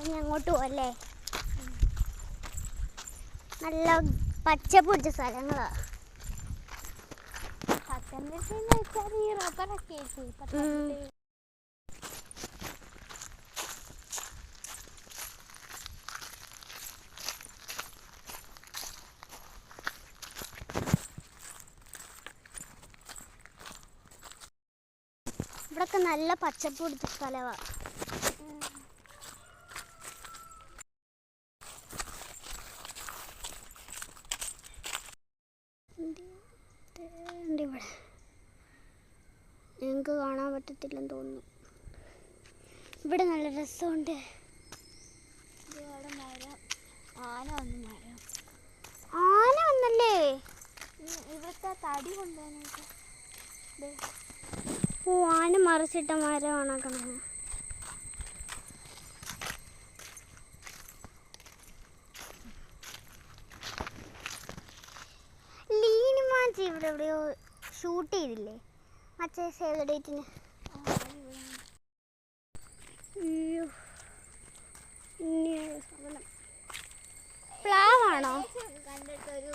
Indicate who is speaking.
Speaker 1: ഇനി അങ്ങോട്ട് പോവല്ലേ? നല്ല പച്ച പിടിച്ച സ്ഥലങ്ങളാ.
Speaker 2: പത്തനംതിട്ട എന്ന് വെച്ചാൽ ഈ റബ്ബറൊക്കെ ആയിട്ട്
Speaker 1: ഇവിടൊക്കെ നല്ല പച്ചപ്പ് പിടിച്ച സ്ഥലമാ ഉണ്ട് ഇവിടെ ഞങ്ങൾക്ക് കാണാൻ പറ്റത്തില്ലെന്ന് തോന്നുന്നു. ഇവിടെ നല്ല രസമുണ്ട്.
Speaker 2: മരം. ആന വന്നു മരം.
Speaker 1: ആന വന്നല്ലേ?
Speaker 2: ഇവിടുത്തെ തടി കൊണ്ടുപോകാനായിട്ട്
Speaker 1: ഓ ആന മറിച്ചിട്ട മരമാണ് കാണുന്നത് ലീനുമാച്ചി ഇവിടെ എവിടെയോ ഷൂട്ട് ചെയ്തില്ലേ? മറ്റേ സേവ് ഡേറ്റിന്
Speaker 2: പ്ലാവാണോ?
Speaker 1: കണ്ടിട്ടൊരു